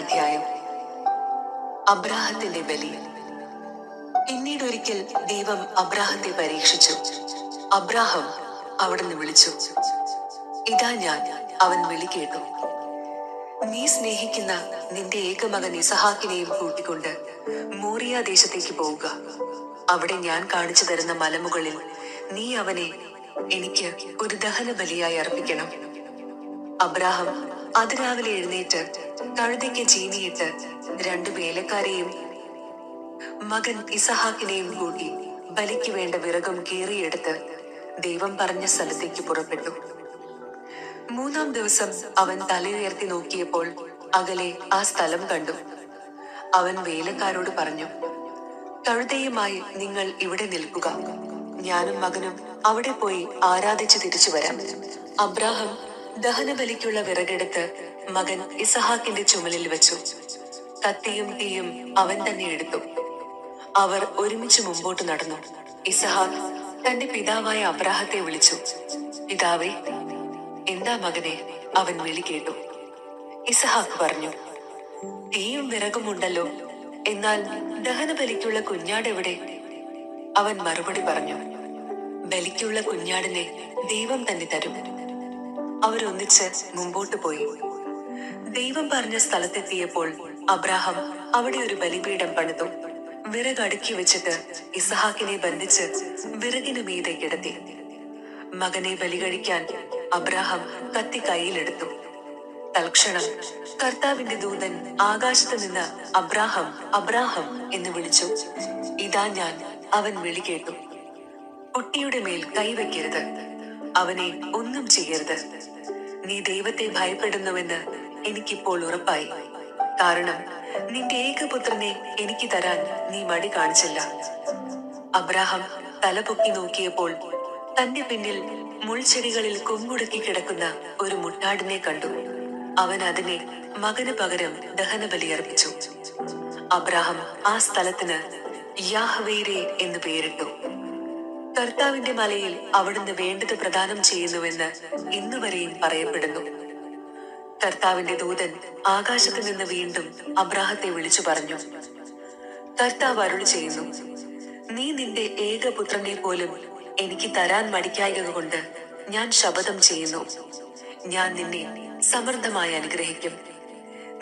അധ്യായം. അബ്രാഹത്തിന്റെ ബലി. പിന്നീട് ഒരിക്കൽ ദൈവം അബ്രാഹത്തെ പരീക്ഷിച്ചു. അബ്രാഹം അവിടുന്ന് വിളിച്ചു ഇതാ ഞാൻ അവൻ വിളി കേട്ടു. നീ സ്നേഹിക്കുന്ന നിന്റെ ഏകമകൻ ഇസഹാക്കിനെയും കൂട്ടിക്കൊണ്ട് മോറിയ ദേശത്തേക്ക് പോവുക. അവിടെ ഞാൻ കാണിച്ചു തരുന്ന മലമുകളിൽ നീ അവനെ എനിക്ക് ഒരു ദഹന ബലിയായി അർപ്പിക്കണം. അബ്രാഹം അതിരാവിലെ എഴുന്നേറ്റ് കഴുതയ്ക്ക് ചീനിയിട്ട് രണ്ടു വേലക്കാരെയും മകൻ ഇസഹാക്കിനെയും കൂട്ടി ബലിക്ക് വേണ്ട വിറകും കീറിയെടുത്ത് ദൈവം പറഞ്ഞ സ്ഥലത്തേക്ക് പുറപ്പെട്ടു. മൂന്നാം ദിവസം അവൻ തലയുയർത്തി നോക്കിയപ്പോൾ അകലെ ആ സ്ഥലം കണ്ടു. അവൻ വേലക്കാരോട് പറഞ്ഞു കഴുതയുമായി നിങ്ങൾ ഇവിടെ നിൽക്കുക. ഞാനും മകനും അവിടെ പോയി ആരാധിച്ച് തിരിച്ചു വരാം. അബ്രാഹം ദഹനബലിക്കുള്ള വിറകെടുത്ത് മകൻ ഇസഹാക്കിന്റെ ചുമലിൽ വെച്ചു. കത്തിയും തീയും അവൻ തന്നെ എടുത്തു. അവർ ഒരുമിച്ച് മുമ്പോട്ട് നടന്നു. ഇസഹാക്ക് തന്റെ പിതാവായ അബ്രാഹത്തെ വിളിച്ചു. പിതാവേ എന്താ മകനെ? അവൻ വിളി കേട്ടു. ഇസഹാക്ക് പറഞ്ഞു തീയും വിറകും ഉണ്ടല്ലോ. എന്നാൽ ദഹനബലിക്കുള്ള കുഞ്ഞാടെവിടെ അവൻ മറുപടി പറഞ്ഞു ബലിക്കുള്ള കുഞ്ഞാടിനെ ദൈവം തന്നെ തരും. അവരൊന്നിച്ച് മുമ്പോട്ട് പോയി. ദൈവം പറഞ്ഞ സ്ഥലത്തെത്തിയപ്പോൾ അബ്രാഹം അവിടെ ഒരു ബലിപീഠം പണിതു. വിറക് അടുക്കി വെച്ചിട്ട് ഇസഹാക്കിനെ ബന്ധിച്ച് വിറകിന് മീതെ കിടത്തി. മകനെ ബലി കഴിക്കാൻ അബ്രാഹം കത്തി കയ്യിലെടുത്തു. തൽക്ഷണം കർത്താവിന്റെ ദൂതൻ ആകാശത്ത് നിന്ന് അബ്രാഹം അബ്രാഹം എന്ന് വിളിച്ചു. ഇതാ ഞാൻ അവൻ വിളി കേട്ടു. കുട്ടിയുടെ മേൽ കൈവയ്ക്കരുത്. അവനെ ഒന്നും ചെയ്യരുത്. നീ ദൈവത്തെ ഭയപ്പെടുന്നുവെന്ന് എനിക്കിപ്പോൾ ഉറപ്പായി. കാരണം നിന്റെ ഏകപുത്രനെ എനിക്ക് തരാൻ നീ മടി കാണിച്ചില്ല. അബ്രാഹം തലപൊക്കി നോക്കിയപ്പോൾ തന്റെ പിന്നിൽ മുൾച്ചെടികളിൽ കൊമ്പുടക്കി കിടക്കുന്ന ഒരു മുട്ടാടിനെ കണ്ടു. അവൻ അതിനെ മകന് പകരം ദഹനബലി അർപ്പിച്ചു. അബ്രാഹം ആ സ്ഥലത്തിന് യാഹ്വേരെ എന്ന് പേരിട്ടു. കർത്താവിന്റെ മലയിൽ അവിടുന്ന് വേണ്ടത് പ്രദാനം ചെയ്യുന്നുവെന്ന് ഇന്നുവരെയും പറയപ്പെടുന്നു. കർത്താവിന്റെ ദൂതൻ ആകാശത്ത് നിന്ന് വീണ്ടും അബ്രാഹത്തെ വിളിച്ചു പറഞ്ഞു. കർത്താവ് അരുളി ചെയ്യുന്നു നീ നിന്റെ ഏകപുത്രനെ പോലും എനിക്ക് തരാൻ മടിക്കായതുകൊണ്ട് ഞാൻ ശപഥം ചെയ്യുന്നു. ഞാൻ നിന്നെ സമൃദ്ധമായി അനുഗ്രഹിക്കും.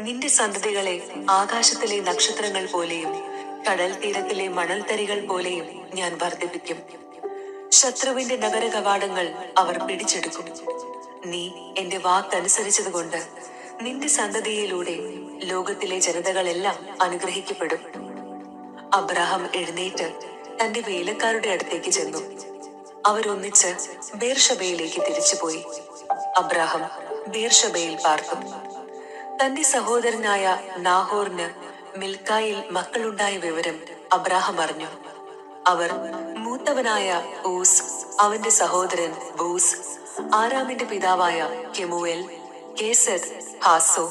നിന്റെ സന്തതികളെ ആകാശത്തിലെ നക്ഷത്രങ്ങൾ പോലെയും കടൽ തീരത്തിലെ മണൽത്തരികൾ പോലെയും ഞാൻ വർദ്ധിപ്പിക്കും. ശത്രുവിന്റെ നഗര കവാടങ്ങൾ അവർ പിടിച്ചെടുക്കും. നീ എന്റെ വാക്കനുസരിച്ചതുകൊണ്ട് നിന്റെ സന്തതിയിലൂടെ ലോകത്തിലെ ജനതകളെല്ലാം അനുഗ്രഹിക്കപ്പെടും. അബ്രഹാം എഴുന്നേറ്റ് തന്റെ വേലക്കാരുടെ അടുത്തേക്ക് ചെന്നു. അവരൊന്നിച്ച് ബേർഷബയിലേക്ക് തിരിച്ചുപോയി. അബ്രഹാം ബേർഷബയിൽ പാർത്തു. തന്റെ സഹോദരനായ നാഹോറിന് മിൽക്കായിൽ മക്കളുണ്ടായ വിവരം അബ്രാഹം അറിഞ്ഞു. അവർ മൂത്തവനായ ഊസ് അവന്റെ സഹോദരൻ ബൂസ് ആരാമിന്റെ പിതാവായ കെമുവേൽ കേസദ് ഹാസോ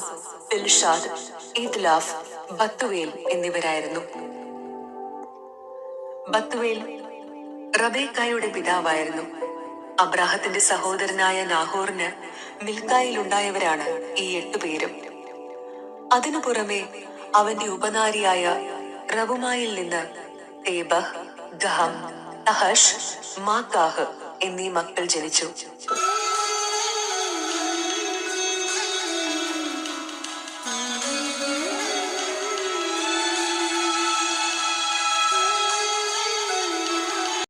ദിൽഷാദ് ഇദ്ലാഫ് ബത്തുവേൽ എന്നിവരായിരുന്നു. ബത്തുവേൽ റബേക്കായുടെ പിതാവായിരുന്നു. അബ്രാഹത്തിന്റെ സഹോദരനായ നാഹോറിന് മിൽക്കായിൽ ഉണ്ടായവരാണ് ഈ എട്ടു പേരും. അതിനു പുറമെ അവന്റെ ഉപനാരിയായ റവുമായിൽ നിന്ന് തേബഹ് ഗഹം തഹഷ് മാക്കാഹ് എന്നീ മക്കൾ ജനിച്ചു.